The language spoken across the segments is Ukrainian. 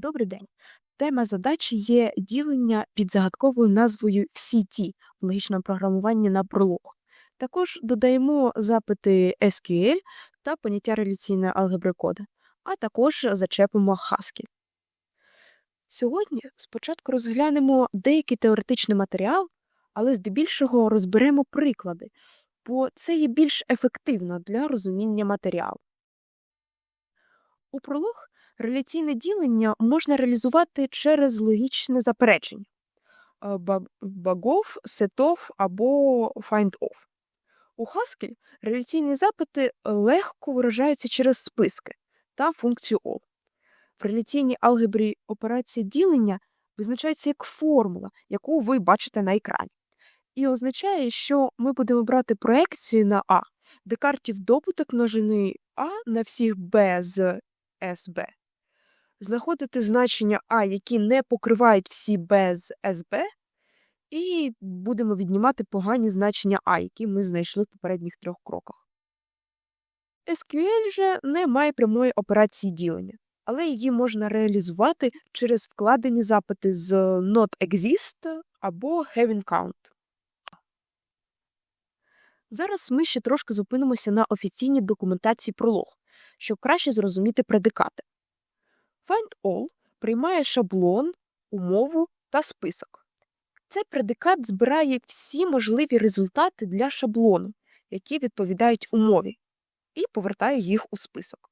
Добрий день. Тема задачі є ділення під загадковою назвою всі ті в логічному програмуванні на пролог. Також додаємо запити SQL та поняття реляційної алгебри кода, а також зачепимо Haskell. Сьогодні спочатку розглянемо деякий теоретичний матеріал, але здебільшого розберемо приклади, бо це є більш ефективно для розуміння матеріалу. У пролог реляційне ділення можна реалізувати через логічне заперечення е, ба- багов, сетов або find-off. У Haskell реляційні запити легко виражаються через списки та функцію all. В реляційній алгебрі операція ділення визначається як формула, яку ви бачите на екрані. І означає, що ми будемо брати проекцію на А, Декартів добуток множини А на всіх Б з СБ знаходити значення А, які не покривають всі Б з СБ, і будемо віднімати погані значення А, які ми знайшли в попередніх трьох кроках. SQL же не має прямої операції ділення, але її можна реалізувати через вкладені запити з not exist або having count. Зараз ми ще трошки зупинимося на офіційній документації пролог, щоб краще зрозуміти предикати. Find-all приймає шаблон, умову та список. Цей предикат збирає всі можливі результати для шаблону, які відповідають умові, і повертає їх у список.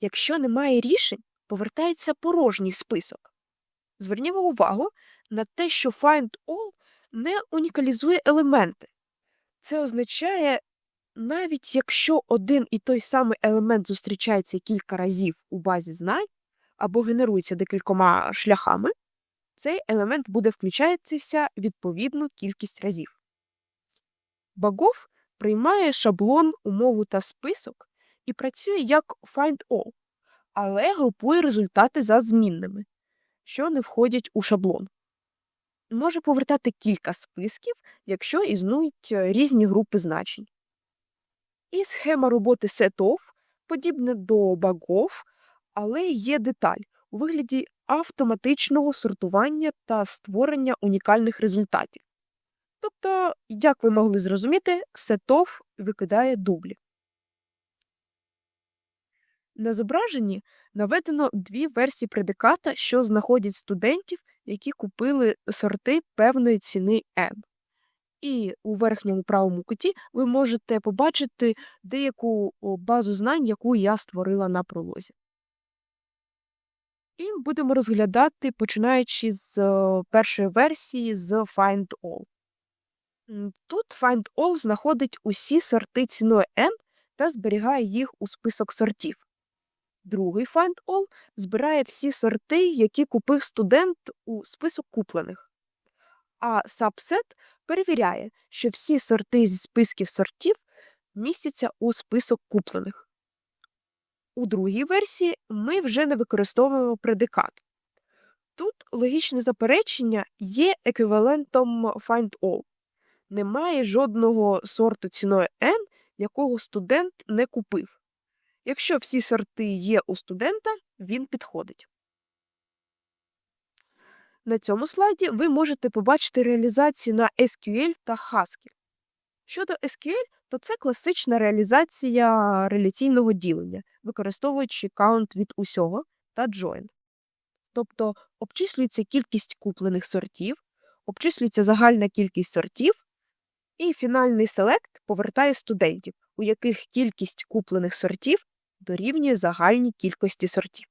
Якщо немає рішень, повертається порожній список. Звернімо увагу на те, що find-all не унікалізує елементи. Це означає, навіть якщо один і той самий елемент зустрічається кілька разів у базі знань, або генерується декількома шляхами, цей елемент буде включатися відповідну кількість разів. Багов приймає шаблон, умову та список і працює як find-all, але групує результати за змінними, що не входять у шаблон. Може повертати кілька списків, якщо існують е, різні групи значень. І схема роботи setOff подібна до багов, але є деталь у вигляді автоматичного сортування та створення унікальних результатів. Тобто, як ви могли зрозуміти, сетов викидає дублі. На зображенні наведено дві версії предиката, що знаходять студентів, які купили сорти певної ціни N. І у верхньому правому куті ви можете побачити деяку базу знань, яку я створила на пролозі. І будемо розглядати, починаючи з е, першої версії з Find All. Тут Find All знаходить усі сорти ціною N та зберігає їх у список сортів. Другий Find All збирає всі сорти, які купив студент у список куплених. А Subset перевіряє, що всі сорти зі списків сортів містяться у список куплених. У другій версії ми вже не використовуємо предикат. Тут логічне заперечення є еквівалентом find-all. Немає жодного сорту ціною n, якого студент не купив. Якщо всі сорти є у студента, він підходить. На цьому слайді ви можете побачити реалізацію на SQL та Haskell. Щодо SQL, то це класична реалізація реляційного ділення, використовуючи count від усього та join. Тобто обчислюється кількість куплених сортів, обчислюється загальна кількість сортів, і фінальний селект повертає студентів, у яких кількість куплених сортів дорівнює загальній кількості сортів.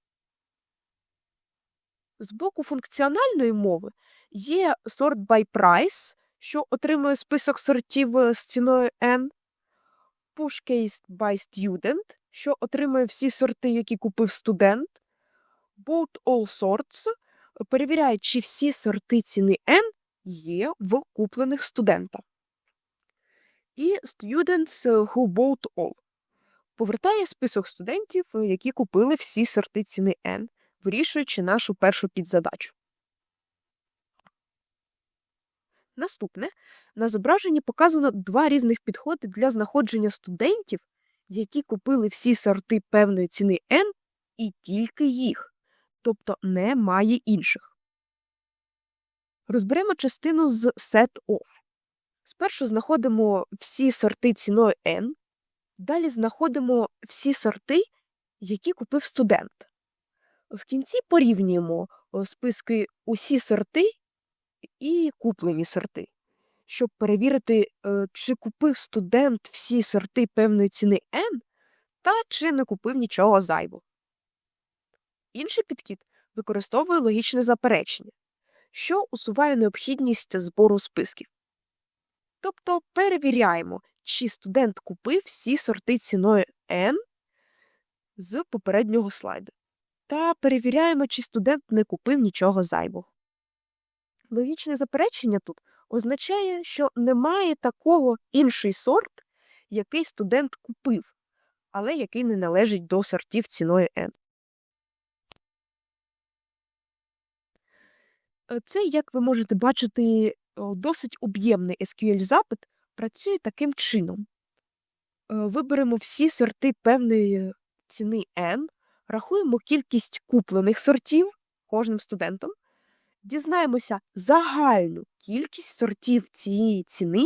З боку функціональної мови є sort by price, що отримує список сортів е, з ціною n, push case by student, що отримує всі сорти, які купив студент, both all sorts перевіряє, чи всі сорти ціни n є в куплених студента. І students who bought all повертає список студентів, які купили всі сорти ціни n, вирішуючи нашу першу підзадачу. Наступне на зображенні показано два різних підходи для знаходження студентів, які купили всі сорти певної ціни N і тільки їх. тобто немає інших. Розберемо частину з set of. Спершу знаходимо всі сорти ціною n, далі знаходимо всі сорти, які купив студент. В кінці порівнюємо списки усі сорти і куплені сорти, щоб перевірити, е, чи купив студент всі сорти певної ціни n, та чи не купив нічого зайвого. Інший підхід використовує логічне заперечення, що усуває необхідність збору списків. Тобто перевіряємо, чи студент купив всі сорти ціною n з попереднього слайду. Та перевіряємо, чи студент не купив нічого зайвого. Логічне заперечення тут означає, що немає такого інший сорт, який студент купив, але який не належить до сортів ціною n. Е, Це, як ви можете бачити, досить об'ємний SQL-запит працює таким чином. Е, Виберемо всі сорти певної ціни n, рахуємо кількість куплених сортів кожним студентом, дізнаємося загальну кількість сортів цієї ціни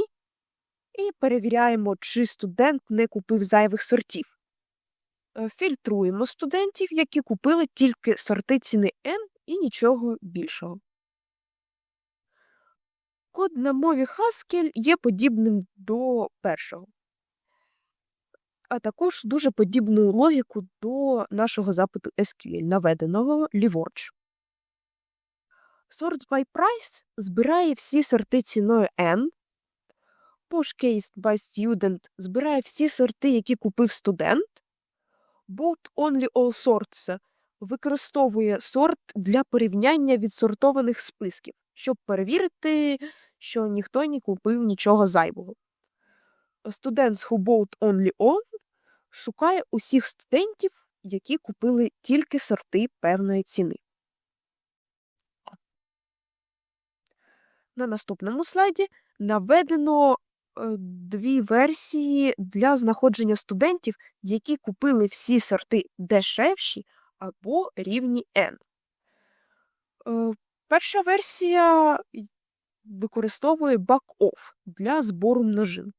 і перевіряємо, чи студент не купив зайвих сортів. Е, Фільтруємо студентів, які купили тільки сорти ціни n і нічого більшого. Код на мові Haskell є подібним до першого, а також дуже подібною логіку до нашого запиту SQL, наведеного ліворуч. Sort by price збирає всі сорти ціною n, push case by student збирає всі сорти, які купив студент, bought only all sorts використовує сорт для порівняння відсортованих списків, щоб перевірити, що ніхто не купив нічого зайвого. Students who bought only all шукає усіх студентів, які купили тільки сорти певної ціни. На наступному слайді наведено е, дві версії для знаходження студентів, які купили всі сорти дешевші або рівні N. Е, Перша версія використовує back-off для збору множин.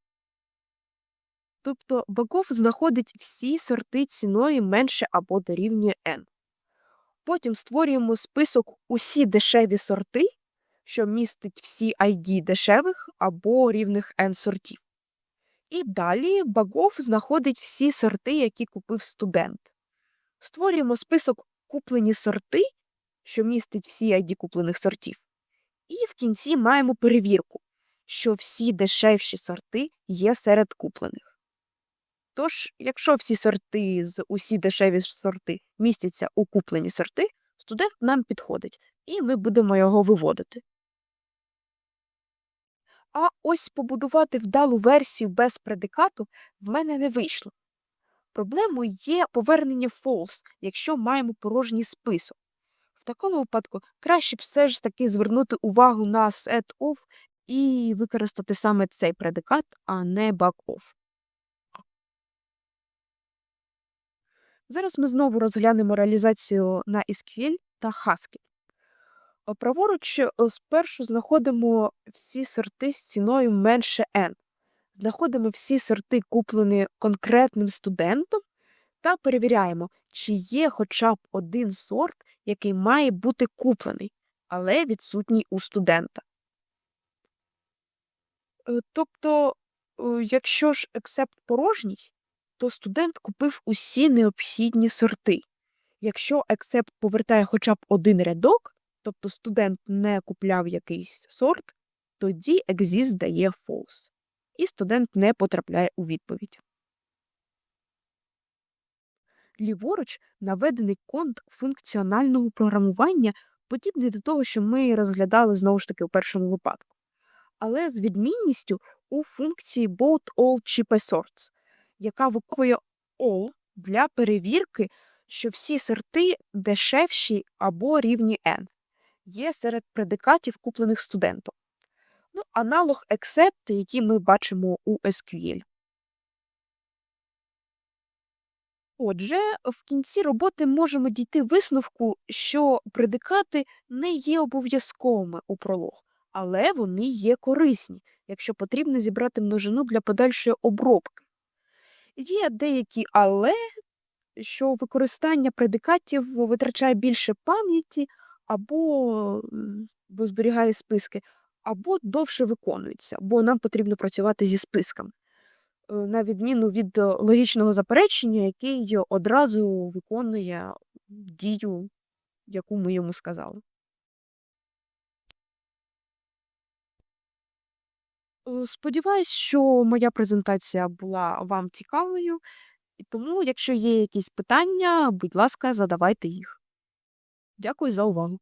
Тобто back-off знаходить всі сорти ціною менше або дорівнює n. Потім створюємо список усі дешеві сорти, що містить всі ID дешевих або рівних n сортів. І далі Багов знаходить всі сорти, які купив студент. Створюємо список куплені сорти, що містить всі ID куплених сортів. І в кінці маємо перевірку, що всі дешевші сорти є серед куплених. Тож, якщо всі сорти з усі дешеві сорти містяться у куплені сорти, студент нам підходить, і ми будемо його виводити. А ось побудувати вдалу версію без предикату в мене не вийшло. Проблемою є повернення false, якщо маємо порожній список. В такому випадку краще б все ж таки звернути увагу на set of і використати саме цей предикат, а не back off. Зараз ми знову розглянемо реалізацію на SQL та Haskell. Праворуч е, спершу знаходимо всі сорти з ціною менше n. Знаходимо всі сорти, куплені конкретним студентом, та перевіряємо, чи є хоча б один сорт, який має бути куплений, але відсутній у студента. Е, Тобто, е, якщо ж ексепт порожній, то студент купив усі необхідні сорти. Якщо ексепт повертає хоча б один рядок, тобто студент не купляв якийсь сорт, тоді exist дає false, і студент не потрапляє у відповідь. Ліворуч наведений конт функціонального програмування, подібний до того, що ми розглядали знову ж таки у першому випадку. Але з відмінністю у функції both all чи sorts, яка виконує all для перевірки, що всі сорти дешевші або рівні n є серед предикатів, куплених студентом. Ну, аналог except, який ми бачимо у SQL. Отже, в кінці роботи можемо дійти висновку, що предикати не є обов'язковими у пролог, але вони є корисні, якщо потрібно зібрати множину для подальшої обробки. Є деякі але, що використання предикатів витрачає більше пам'яті або бо зберігає списки, або довше виконується, бо нам потрібно працювати зі списками. Е, На відміну від е, логічного заперечення, який одразу виконує дію, яку ми йому сказали. Е, Сподіваюсь, що моя презентація була вам цікавою, і тому, якщо є якісь питання, будь ласка, задавайте їх. Дякую за увагу.